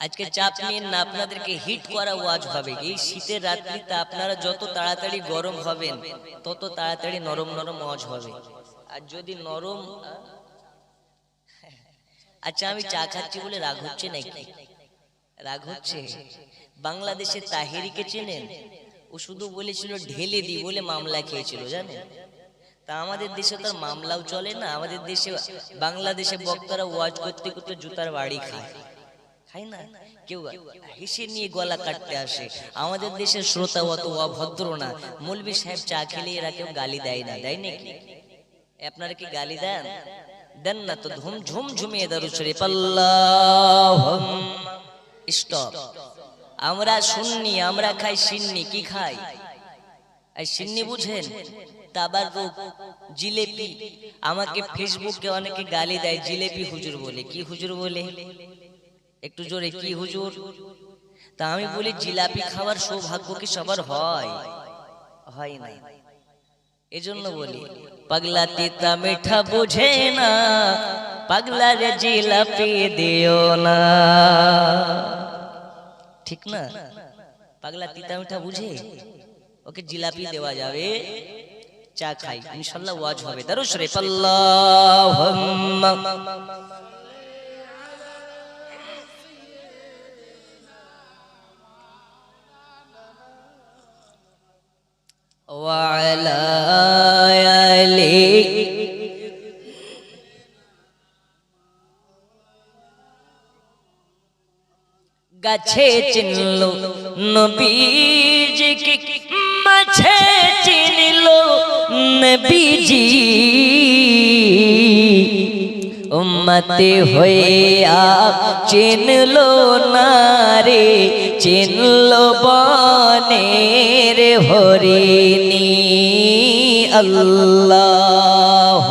আজকে চাপ নিন না আপনাদেরকে হিট করা ওয়াজ হবে। এই শীতের রাত্রিতে আপনারা যত তাড়াতাড়ি গরম হবেন তত তাড়াতাড়ি নরম নরম ওয়াজ হবে। আর যদি নরম আচ্ছা আমি চা খাচ্ছি বলে রাগ হচ্ছে নাকি? রাগ হচ্ছে? বাংলাদেশের তাহেরিকে চেনেন? ও শুধু বলেছিল ঢেলে দি বলে মামলা খেয়েছিল জানেন? তা আমাদের দেশে তো মামলাও চলে না। আমাদের দেশে বাংলাদেশে বক্তারা ওয়াজ করতে করতে জুতার বাড়ি খায়। খায় না? কেউ হেসে নিয়ে গলা কাটতে আসে। আমাদের দেশের শ্রোতা অত অভদ্র না। মৌলবী সাহেব চা খেলে এরা কেউ গালি দেয় না দেয় নাকি? আপনারা কি গালি দেন? দেন? না তো ধুম ঝুম ঝুমিয়ে দারু শরীফ। আল্লাহ স্টপ। আমরা শুননি আমরা খাই সিন্নি কি খাই? সিন্নি বুঝেন? তাবার রূপ জিলেপি। আমাকে ফেসবুকে অনেকে গালি দেয় জিলেপি হুজুর বলে। কি হুজুর বলে? একটু জোরে কি হুজুর? তা আমি বলি জিলাপি খাওয়ার সৌভাগ্য কি সবার হয়? হয়? না। এজন্য বলি পাগলা তিতা মিঠা বুঝে না পাগলা রে জিলাপি দিও না। ঠিক না? পাগলা তিতা মিঠা বুঝে? ওকে জিলাপি দেওয়া যাবে। চা খাই। ইনশাল্লাহ ওয়াজ হবে। দারুস রে। আল্লাহুম্মা। وعلى آله গাছে চিনল নবীজিকে মাছে চিনল নবীজি উম্মতে হয়ে আপ চিনল না রে চিনল বনের হরিণী। আল্লাহ